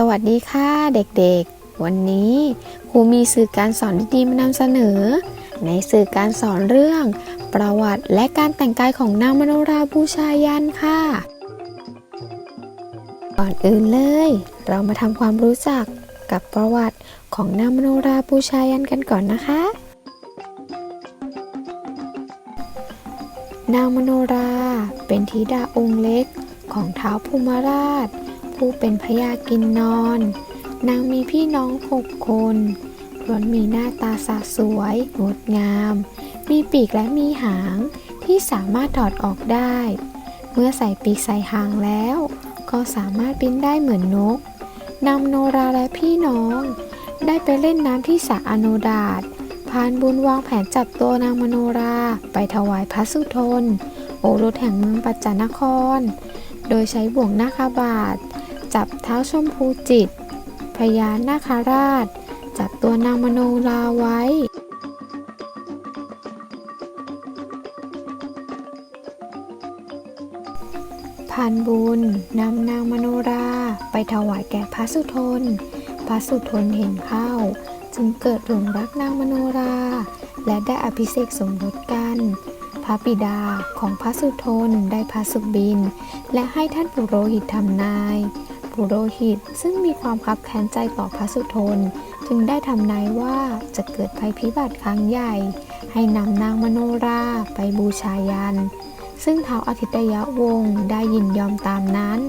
สวัสดีค่ะเด็กๆ วันนี้ครูมีสื่อการสอนดีๆมานำเสนอ ในสื่อการสอนเรื่อง ประวัติและการแต่งกายของนางมโนราบูชายันค่ะ ก่อนอื่นเลย เรามาทำความรู้จักกับประวัติของนางมโนราบูชายันกันก่อนนะคะ นางมโนราเป็นธิดาองค์เล็กของท้าวภูมิราช ผู้เป็นพญากินนอน นางมีพี่น้องหกคนล้วนมีหน้าตาสะสวยงดงาม มีปีกและมีหางที่สามารถถอดออกได้ เมื่อใส่ปีกใส่หางแล้ว ก็สามารถบินได้เหมือนนกนางมโนราและพี่น้อง ได้ไปเล่นน้ำที่สระอโนดาตพานบุญวางแผนจับตัวนางมโนรา ไปถวายพระสุทน โอรสแห่งเมืองปัจจานคร โดยใช้บ่วงนาคาบาท จับเท้าชมพูจิต พญานาคาราช จับตัวนางมโนราไว้ พันบุญนำนางมโนราไปถวายแก่พระสุทน พระสุทนเห็นเข้า จึงเกิดหลงรักนางมโนรา และได้อภิเษกสมรสกันพระบิดาของพระสุทนได้พระสุบิน และให้ท่านปุโรหิตทำนาย ปุโรหิต ซึ่งมีความคับแค้นใจต่อพระสุทน จึงได้ทำนายว่าจะเกิดภัยพิบัติครั้งใหญ่ ให้นำนางมโนราไปบูชายัน ซึ่งท้าวอาทิตยวงศ์ได้ยินยอมตามนั้น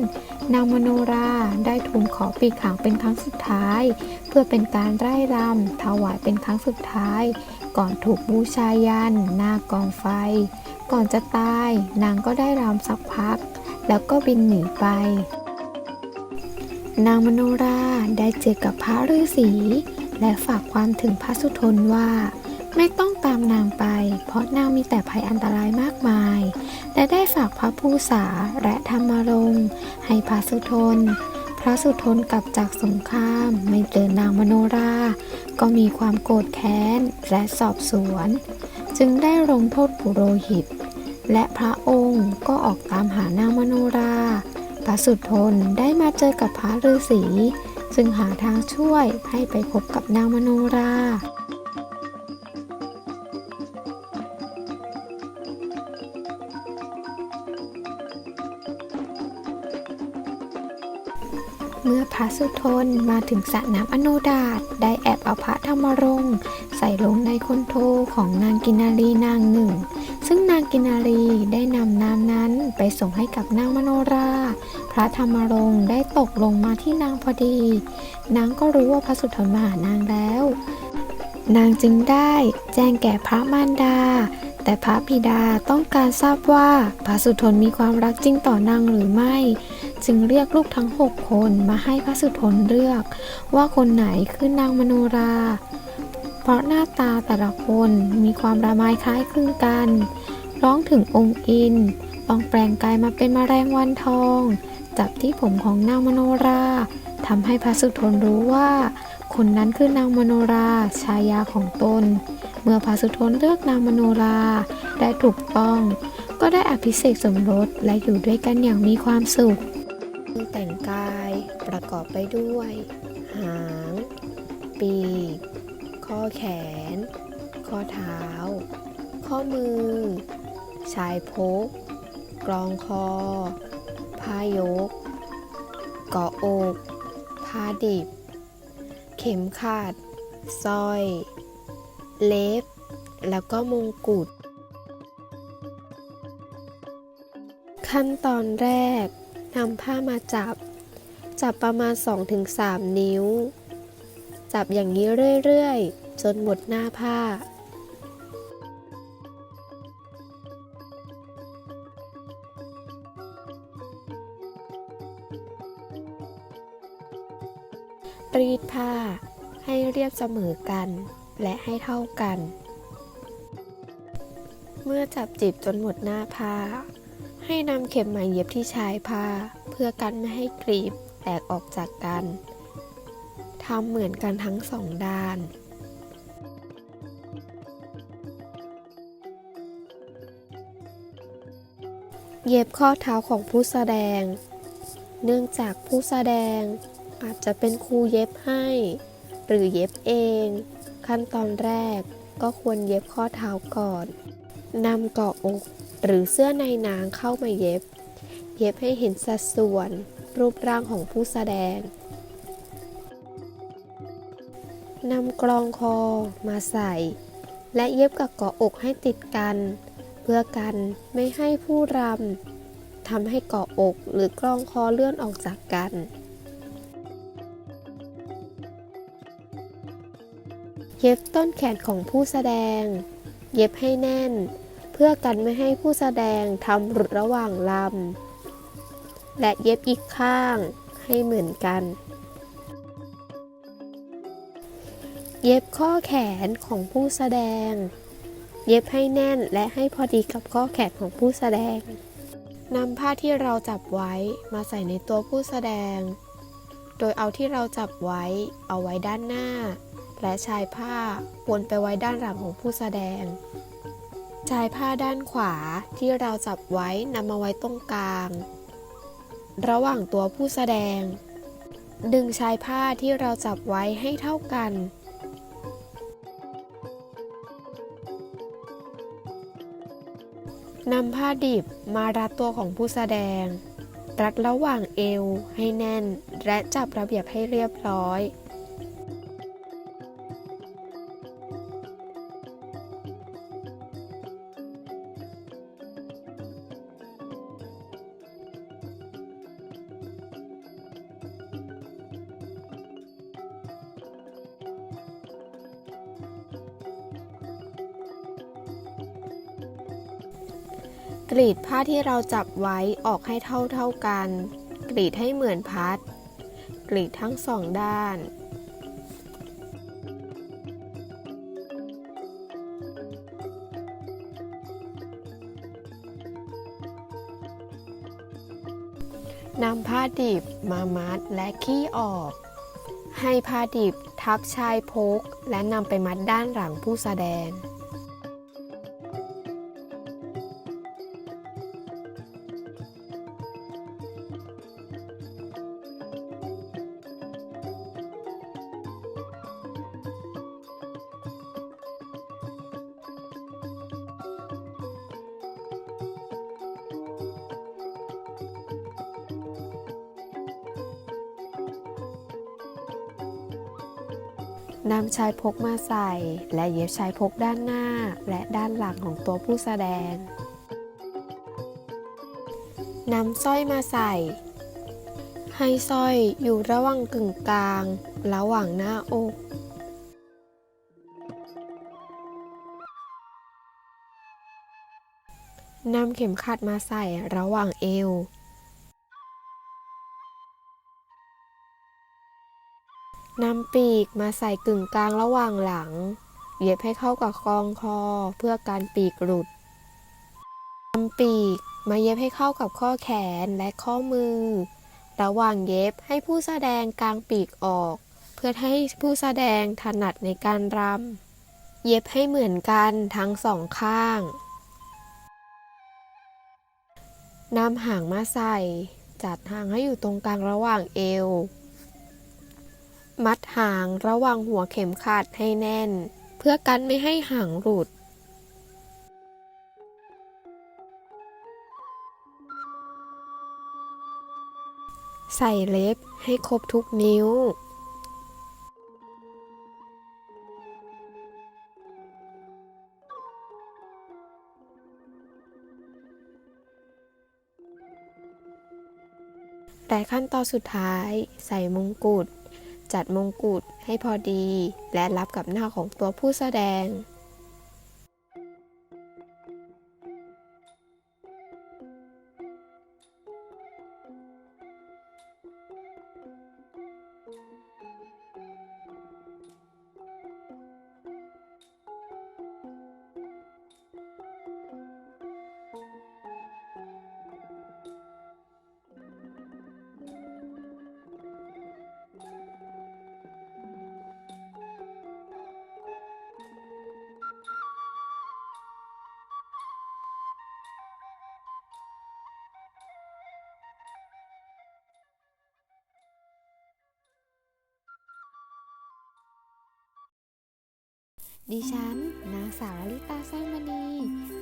นางมโนราได้ทูลขอปีกหางเป็นครั้งสุดท้าย เพื่อเป็นการไร่รำถวายเป็นครั้งสุดท้าย ก่อนถูกบูชายันหน้ากองไฟ ก่อนจะตายนางก็ได้รำสักพักแล้วก็บินหนีไป นางมโนราได้เจอกับพระฤาษีและฝากความถึงพระสุทนว่า ไม่ต้องตามนางไป เพราะนางมีแต่ภัยอันตรายมากมาย และได้ฝากพระภูษาและธรรมรงค์ให้พระสุทน พระสุทนกลับจากสงครามไม่เจอนางมโนรา ก็มีความโกรธแค้นและสอบสวน จึงได้ลงโทษปุโรหิต และพระองค์ก็ออกตามหานางมโนรา พระสุทนได้มาเจอกับพระฤาษีจึงหาทางช่วยให้ไปพบกับนางมโนรา เมื่อพระสุทนมาถึงสระน้ำอโนดาตได้แอบเอาพระธรรมรงค์ใส่ลงในคนโทของนางกินารีนางหนึ่ง ซึ่งนางกินารีได้นำน้ำนั้นไปส่งให้กับนางมโนรา ระธรรมรงค์ได้ตกลงมาที่นางพอดี นางก็รู้ว่าพระสุทนมาหานางแล้ว นางจึงได้แจ้งแก่พระมารดา แต่พระบิดาต้องการทราบว่าพระสุทนมีความรักจริงต่อนางหรือไม่ จึงเรียกลูกทั้งหกคนมาให้พระสุทนเลือก ว่าคนไหนคือนางมโนรา เพราะหน้าตาแต่ละคนมีความระมายคล้ายคลึงกัน ร้องถึงองค์อินลองแปลงกายมาเป็นมแมลงวันทอง จับที่ผมของนางมโนราทำให้พระสุทนรู้ว่า คนนั้นคือนางมโนราชายาของตน เมื่อพระสุทนเลือกนางมโนราได้ถูกต้อง ก็ได้อภิเษกสมรสและอยู่ด้วยกันอย่างมีความสุขแต่งกายประกอบไปด้วย หาง ปีก ข้อแขน ข้อเท้า ข้อมือ ชายพก กลองคอ กาะอกผ้าดิบ เข็มขัดสร้อย เล็บ แล้วก็มงกุฎ ขั้นตอนแรกนำผ้ามาจับ จับประมาณ 2-3 นิ้ว จับอย่างนี้เรื่อย ๆ จนหมดหน้าผ้า รีดผ้า ให้เรียบเสมอกัน และให้เท่ากัน เมื่อจับจีบจนหมดหน้าผ้า ให้นำเข็มมาเย็บที่ชายผ้า เพื่อกันไม่ให้กรีบแตกออกจากกันทำเหมือนกันทั้งสองด้านเย็บข้อเท้าของผู้แสดง เนื่องจากผู้แสดง อาจจะเป็นครูเย็บให้ หรือเย็บเอง ขั้นตอนแรกก็ควรเย็บข้อเท้าก่อนนำเกาะอกหรือเสื้อในนางเข้ามาเย็บ เย็บให้เห็นสัดส่วน รูปร่างของผู้แสดงนำกรองคอมาใส่ และเย็บกับเกาะอกให้ติดกัน เพื่อกันไม่ให้ผู้รำทำให้เกาะอกหรือกรองคอเลื่อนออกจากกัน เย็บต้นแขนของผู้แสดง เย็บให้แน่น เพื่อกันไม่ให้ผู้แสดงทำหลุดระหว่างลำ และเย็บอีกข้างให้เหมือนกัน เย็บข้อแขนของผู้แสดง เย็บให้แน่นและให้พอดีกับข้อแขนของผู้แสดงนำผ้าที่เราจับไว้มาใส่ในตัวผู้แสดง โดยเอาที่เราจับไว้เอาไว้ด้านหน้า และชายผ้าวนไปไว้ด้านหลังของผู้แสดง ชายผ้าด้านขวาที่เราจับไว้นำมาไว้ตรงกลาง ระหว่างตัวผู้แสดง ดึงชายผ้าที่เราจับไว้ให้เท่ากัน นำผ้าดิบมารัดตัวของผู้แสดง รัดระหว่างเอวให้แน่น และจับระเบียบให้เรียบร้อย กรีดผ้าที่เราจับไว้ออกให้เท่าเท่ากัน กรีดให้เหมือนพัด กรีดทั้งสองด้าน นำผ้าดิบมามัดและขี้ออก ให้ผ้าดิบทับชายพก และนำไปมัดด้านหลังผู้แสดง นำชายพกมาใส่ และเย็บชายพกด้านหน้า และด้านหลังของตัวผู้แสดงนำสร้อยมาใส่ ให้สร้อยอยู่ระหว่างกึ่งกลาง ระหว่างหน้าอกนำเข็มขัดมาใส่ระหว่างเอว นำปีกมาใส่กึ่งกลางระหว่างหลัง เย็บให้เข้ากับคองคอเพื่อการปีกหลุดนำปีกมาเย็บให้เข้ากับข้อแขนและข้อมือ ระหว่างเย็บให้ผู้แสดงกลางปีกออก เพื่อให้ผู้แสดงถนัดในการรำ เย็บให้เหมือนกันทั้งสองข้างนำหางมาใส่ จัดหางให้อยู่ตรงกลางระหว่างเอว มัดหางระหว่างหัวเข็มขัดให้แน่น เพื่อกันไม่ให้หางหลุด ใส่เล็บให้ครบทุกนิ้ว แต่ขั้นตอนสุดท้ายใส่มงกุฎ จัดมงกุฎให้พอดี และรับกับหน้าของตัวผู้แสดง ดิฉัน นางสาวลลิตาไซมณี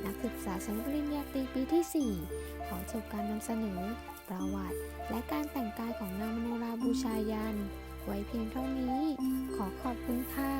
นักศึกษาชั้นปริญญาตรีปีที่ 4 ขอจบการนำเสนอ ประวัติ และการแต่งกายของนางมโนราบูชายัน ไว้เพียงเท่านี้ ขอขอบคุณค่ะ